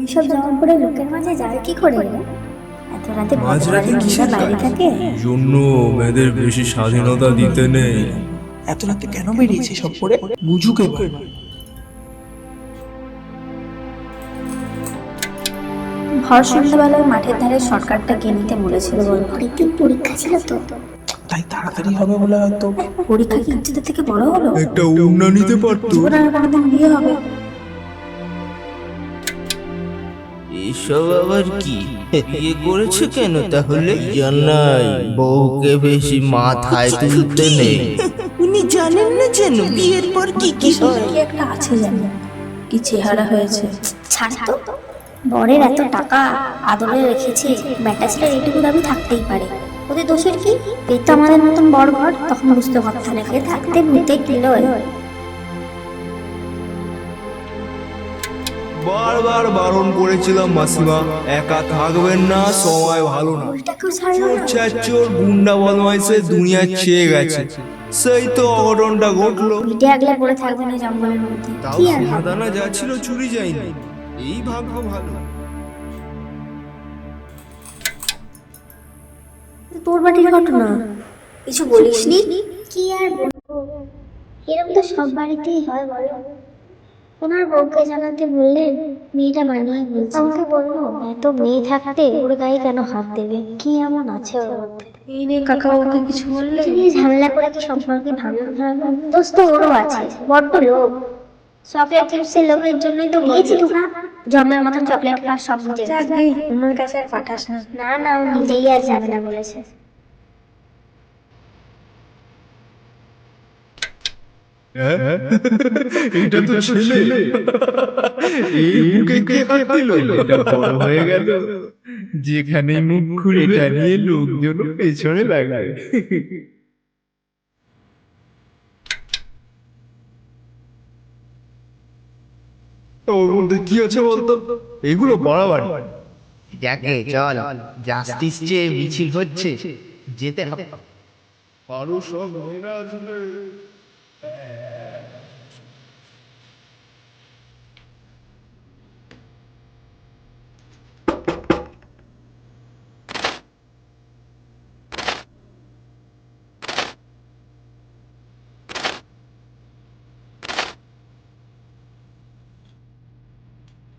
এইসব জামা পরে লোকের মাঝে যায় কি করে এত রাতে মাঝরাতে কিসের বাইরে থাকে? জন্য মেয়েদের বেশি স্বাধীনতা দিতে নেই। এত রাতে কেন বেরিয়েছে সব পরে বুঝুক এবার। ভর সন্ধ্যাবেলায় মাঠের ধারে শর্টকাটটা কিনতে বলেছিল পরীক্ষা ছিল তো। তাই তাড়াতাড়ি হবে বলে হয়তো। পরীক্ষা কি ইজ্জতের থেকে বড় হলো? একটা উন্না নিতে পারতো। জীবনে কোনোদিন বিয়ে হবে? এসব আবার কি? বিয়ে করেছে কেন? তাহলে জানাই। বউকে বেশি মাথায় তুলতে নেই। উনি জানেন না যেন বিয়ের পর কি কি হয়। কি একটা আছে জানি কি চেহারা হয়েছে? ছাড় তো। বরের এত টাকা আদরে রেখেছে ব্যাটা ছেলে এইটুকু দাবি থাকতেই পারে। ওদের দোষের কি? পেতো আমাদের মতন বড় ঘর তখন বুঝতে রেখে থাকতে ভূতে কিলো বারবার বারণ করেছিলাম মাসিমা একা থাকবেন না সময় ভালো না। ওইটাকেও ছাড়লো না। চাচোর গুন্ডা বদমাইশে দুনিয়া ছেয়ে গেছে। সেই তো অঘটনটা ঘটলো। পিঠে পড়ে থাকবে না জঙ্গলের মধ্যে। তাও কি আর দানা যা ছিল চুরি যায়নি। এই ভাগ্য ভালো। তোর বাড়ির ঘটনা। কিছু বলিসনি? কি আর বলব? এরকম তো সব বাড়িতেই হয় বলো। ওনার বউকে জানাতে বললেন মেয়েটা মানিয়ে বলছে। আমাকে বলল এত মেয়ে থাকতে ওর গায়ে কেন হাত দেবে? কি এমন আছে ওর মধ্যে? এই নে কাকা ওকে কিছু বললে? তুমি ঝামেলা করে কি সম্পর্কে ভাঙন ধরাবো দোষ তো ওরও আছে বড্ড লোক চকলেট চিপসের লোকের জন্যই তো গিয়েছি তোমরা জমের মতন চকলেট খাওয়ার সব গে, কাছে আর পাঠাস না। না না ও নিজেই আর যাবে না বলেছে এটা তো ছেলে। এই বুকে কে হাত দিল? এটা বড় হয়ে গেল। যেখানে মুখ খুলে লোকজন পেছনে লাগায় ওর মধ্যে কি আছে বলতো? এগুলো বাড়াবাড়ি। যাকে চল জাস্টিস চেয়ে মিছিল হচ্ছে যেতে হবে। আরও সব মেয়েরা আসলে। Uh,